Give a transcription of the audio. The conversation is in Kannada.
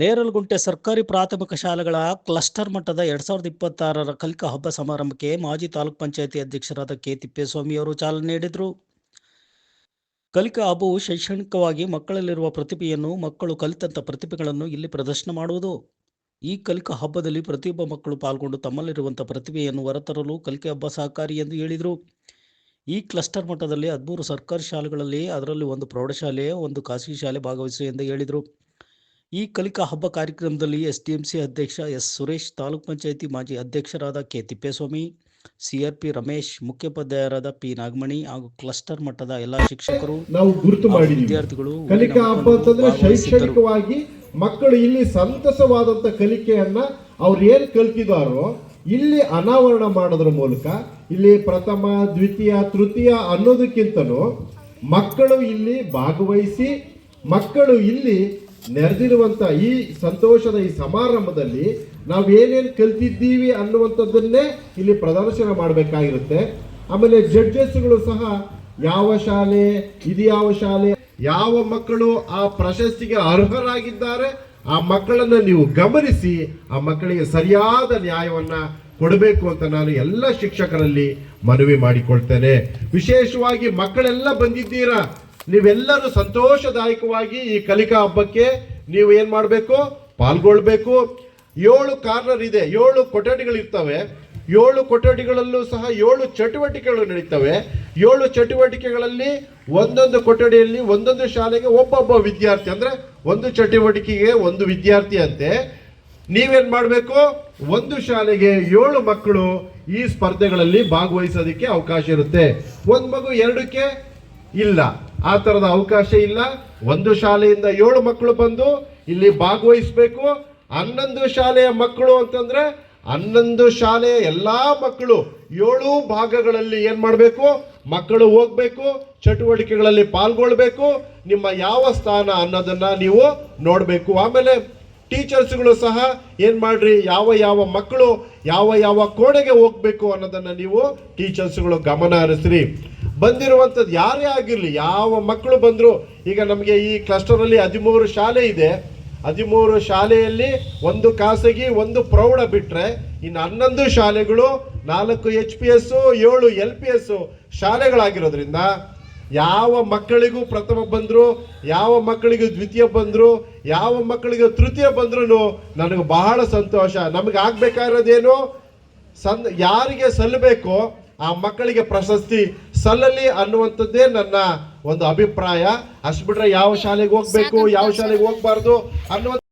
ನೇರಲಗುಂಟೆ ಸರ್ಕಾರಿ ಪ್ರಾಥಮಿಕ ಶಾಲೆಗಳ ಕ್ಲಸ್ಟರ್ ಮಟ್ಟದ ಎರಡ್ ಸಾವಿರದ ಇಪ್ಪತ್ತಾರರ ಕಲಿಕಾ ಹಬ್ಬ ಸಮಾರಂಭಕ್ಕೆ ಮಾಜಿ ತಾಲೂಕ್ ಪಂಚಾಯತಿ ಅಧ್ಯಕ್ಷರಾದ ಕೆ ತಿಪ್ಪೇಸ್ವಾಮಿ ಅವರು ಚಾಲನೆ ನೀಡಿದರು. ಕಲಿಕಾ ಹಬ್ಬವು ಶೈಕ್ಷಣಿಕವಾಗಿ ಮಕ್ಕಳಲ್ಲಿರುವ ಪ್ರತಿಭೆಯನ್ನು, ಮಕ್ಕಳು ಕಲಿತಂಥ ಪ್ರತಿಭೆಗಳನ್ನು ಇಲ್ಲಿ ಪ್ರದರ್ಶನ ಮಾಡುವುದು. ಈ ಕಲಿಕಾ ಹಬ್ಬದಲ್ಲಿ ಪ್ರತಿಯೊಬ್ಬ ಮಕ್ಕಳು ಪಾಲ್ಗೊಂಡು ತಮ್ಮಲ್ಲಿರುವಂಥ ಪ್ರತಿಭೆಯನ್ನು ಹೊರತರಲು ಕಲಿಕೆ ಹಬ್ಬ ಸಹಕಾರಿ ಎಂದು ಹೇಳಿದರು. ಈ ಕ್ಲಸ್ಟರ್ ಮಟ್ಟದಲ್ಲಿ ಹದಿಮೂರು ಸರ್ಕಾರಿ ಶಾಲೆಗಳಲ್ಲಿ ಅದರಲ್ಲಿ ಒಂದು ಪ್ರೌಢಶಾಲೆ, ಒಂದು ಖಾಸಗಿ ಶಾಲೆ ಭಾಗವಹಿಸಿ ಎಂದು ಹೇಳಿದರು. ಈ ಕಲಿಕಾ ಹಬ್ಬ ಕಾರ್ಯಕ್ರಮದಲ್ಲಿ ಎಸ್ಡಿಎಂಸಿ ಅಧ್ಯಕ್ಷ ಎಸ್ ಸುರೇಶ್ ತಾಲೂಕ್ ಪಂಚಾಯಿತಿ ಮಾಜಿ ಅಧ್ಯಕ್ಷರಾದ ಕೆ. ತಿಪ್ಪೇಸ್ವಾಮಿ ಸಿಆರ್ಪಿ ರಮೇಶ್ ಮುಖ್ಯೋಪಾಧ್ಯಾಯರಾದ ಪಿ. ನಾಗಮಣಿ ಹಾಗೂ ಕ್ಲಸ್ಟರ್ ಮಟ್ಟದ ಎಲ್ಲಾ ಶಿಕ್ಷಕರು ನಾವು ಗುರುತು ವಿದ್ಯಾರ್ಥಿಗಳು ಕಲಿಕಾ ಹಬ್ಬ ಅಂತಂದ್ರೆ ಶೈಕ್ಷಣಿಕವಾಗಿ ಮಕ್ಕಳು ಇಲ್ಲಿ ಸಂತಸವಾದಂತ ಕಲಿಕೆಯನ್ನ ಅವ್ರು ಏನ್ ಕಲ್ತಿದಾರೋ ಇಲ್ಲಿ ಅನಾವರಣ ಮಾಡೋದ್ರ ಮೂಲಕ ಇಲ್ಲಿ ಪ್ರಥಮ ದ್ವಿತೀಯ ತೃತೀಯ ಅನ್ನೋದಕ್ಕಿಂತಲೂ ಮಕ್ಕಳು ಇಲ್ಲಿ ಭಾಗವಹಿಸಿ ಮಕ್ಕಳು ಇಲ್ಲಿ ನೆರೆದಿರುವಂತ ಈ ಸಂತೋಷದ ಈ ಸಮಾರಂಭದಲ್ಲಿ ನಾವು ಏನೇನು ಕಲ್ತಿದ್ದೀವಿ ಅನ್ನುವಂಥದ್ದನ್ನೇ ಇಲ್ಲಿ ಪ್ರದರ್ಶನ ಮಾಡಬೇಕಾಗಿರುತ್ತೆ. ಆಮೇಲೆ ಜಡ್ಜಸ್ಗಳು ಸಹ ಯಾವ ಶಾಲೆ, ಇದು ಯಾವ ಶಾಲೆ, ಯಾವ ಮಕ್ಕಳು ಆ ಪ್ರಶಸ್ತಿಗೆ ಅರ್ಹರಾಗಿದ್ದಾರೆ, ಆ ಮಕ್ಕಳನ್ನ ನೀವು ಗಮನಿಸಿ, ಆ ಮಕ್ಕಳಿಗೆ ಸರಿಯಾದ ನ್ಯಾಯವನ್ನ ಕೊಡಬೇಕು ಅಂತ ನಾನು ಎಲ್ಲ ಶಿಕ್ಷಕರಲ್ಲಿ ಮನವಿ ಮಾಡಿಕೊಳ್ತೇನೆ. ವಿಶೇಷವಾಗಿ ಮಕ್ಕಳೆಲ್ಲ ಬಂದಿದ್ದೀರಾ? ನೀವೆಲ್ಲರೂ ಸಂತೋಷದಾಯಕವಾಗಿ ಈ ಕಲಿಕಾ ಹಬ್ಬಕ್ಕೆ ನೀವು ಏನು ಮಾಡಬೇಕು? ಪಾಲ್ಗೊಳ್ಬೇಕು. ಏಳು ಕಾರ್ನರ್ ಇದೆ. ಏಳು ಕೊಠಡಿಗಳಿರ್ತವೆ ಏಳು ಕೊಠಡಿಗಳಲ್ಲೂ ಸಹ ಏಳು ಚಟುವಟಿಕೆಗಳು ನಡೀತವೆ. ಏಳು ಚಟುವಟಿಕೆಗಳಲ್ಲಿ ಒಂದೊಂದು ಕೊಠಡಿಯಲ್ಲಿ ಒಂದೊಂದು ಶಾಲೆಗೆ ಒಬ್ಬೊಬ್ಬ ವಿದ್ಯಾರ್ಥಿ ಅಂದ್ರೆ ಒಂದು ಚಟುವಟಿಕೆಗೆ ಒಂದು ವಿದ್ಯಾರ್ಥಿ ಅಂತೆ. ನೀವೇನು ಮಾಡಬೇಕು? ಒಂದು ಶಾಲೆಗೆ ಏಳು ಮಕ್ಕಳು ಈ ಸ್ಪರ್ಧೆಗಳಲ್ಲಿ ಭಾಗವಹಿಸೋದಕ್ಕೆ ಅವಕಾಶ ಇರುತ್ತೆ. ಒಂದು ಮಗು ಎರಡಕ್ಕೆ ಇಲ್ಲ. ಆ ತರದ ಅವಕಾಶ ಇಲ್ಲ. ಒಂದು ಶಾಲೆಯಿಂದ ಏಳು ಮಕ್ಕಳು ಬಂದು ಇಲ್ಲಿ ಭಾಗವಹಿಸಬೇಕು. ಹನ್ನೊಂದು ಶಾಲೆಯ ಮಕ್ಕಳು ಅಂತಂದ್ರೆ ಹನ್ನೊಂದು ಶಾಲೆಯ ಎಲ್ಲ ಮಕ್ಕಳು ಏಳು ಭಾಗಗಳಲ್ಲಿ ಏನ್ ಮಾಡಬೇಕು? ಮಕ್ಕಳು ಹೋಗ್ಬೇಕು, ಚಟುವಟಿಕೆಗಳಲ್ಲಿ ಪಾಲ್ಗೊಳ್ಬೇಕು. ನಿಮ್ಮ ಯಾವ ಸ್ಥಾನ ಅನ್ನೋದನ್ನ ನೀವು ನೋಡಬೇಕು. ಆಮೇಲೆ ಟೀಚರ್ಸ್ಗಳು ಸಹ ಏನ್ ಮಾಡ್ರಿ? ಯಾವ ಯಾವ ಮಕ್ಕಳು ಯಾವ ಯಾವ ಕೋಣೆಗೆ ಹೋಗ್ಬೇಕು ಅನ್ನೋದನ್ನ ನೀವು ಟೀಚರ್ಸ್ಗಳು ಗಮನ ಹರಿಸ್ರಿ. ಬಂದಿರುವಂಥದ್ದು ಯಾರೇ ಆಗಿರಲಿ, ಯಾವ ಮಕ್ಕಳು ಬಂದರೂ ಈಗ ನಮಗೆ ಈ ಕ್ಲಸ್ಟರಲ್ಲಿ ಹದಿಮೂರು ಶಾಲೆ ಇದೆ. ಹದಿಮೂರು ಶಾಲೆಯಲ್ಲಿ ಒಂದು ಖಾಸಗಿ, ಒಂದು ಪ್ರೌಢ ಬಿಟ್ಟರೆ ಇನ್ನು ಹನ್ನೊಂದು ಶಾಲೆಗಳು, ನಾಲ್ಕು ಎಚ್ ಪಿ ಎಸ್ ಏಳು ಎಲ್ ಪಿ ಎಸ್ ಶಾಲೆಗಳಾಗಿರೋದ್ರಿಂದ ಯಾವ ಮಕ್ಕಳಿಗೂ ಪ್ರಥಮ ಬಂದರು, ಯಾವ ಮಕ್ಕಳಿಗೂ ದ್ವಿತೀಯ ಬಂದರು, ಯಾವ ಮಕ್ಕಳಿಗೂ ತೃತೀಯ ಬಂದ್ರೂ ನನಗೆ ಬಹಳ ಸಂತೋಷ. ನಮಗೆ ಆಗಬೇಕಾಗಿರೋದೇನು? ಸನ್ ಯಾರಿಗೆ ಸಲ್ಲಬೇಕೋ ಆ ಮಕ್ಕಳಿಗೆ ಪ್ರಶಸ್ತಿ ಸಲ್ಲಲಿ ಅನ್ನುವಂಥದ್ದೇ ನನ್ನ ಒಂದು ಅಭಿಪ್ರಾಯ. ಅಷ್ಟು ಬಿಟ್ರೆ ಯಾವ ಶಾಲೆಗೆ ಹೋಗ್ಬೇಕು ಯಾವ ಶಾಲೆಗೆ ಹೋಗ್ಬಾರ್ದು ಅನ್ನುವಂಥ